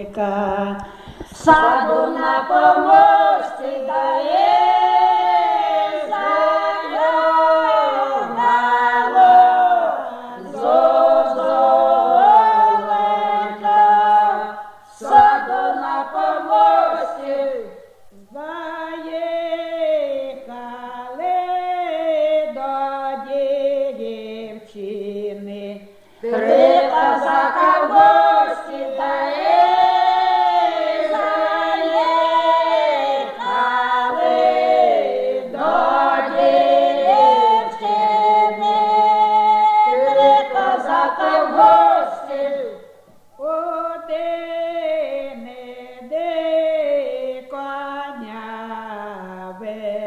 भूमिका साधूना पमोस्थिताये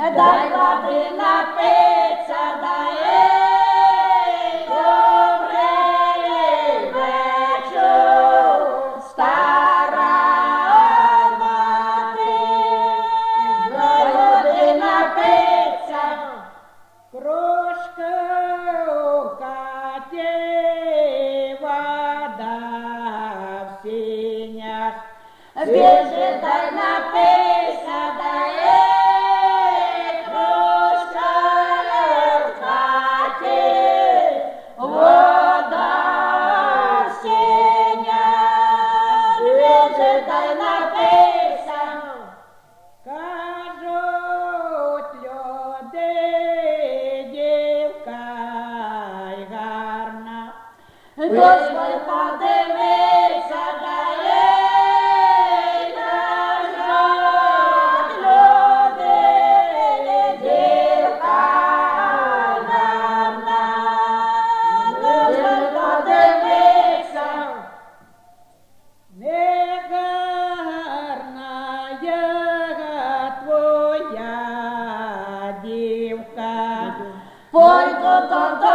дай води напиться, дай ей, добрий вечір, стара мати, дай води напиться, Крошка у хаті, вода в сінях, Хтось би подивився далі на жах людини, дівка давна. Хтось я твоя дівка. Ой, то-то-то.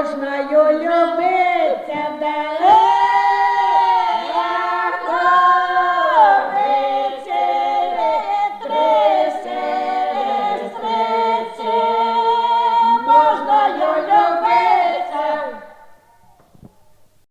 можна любить.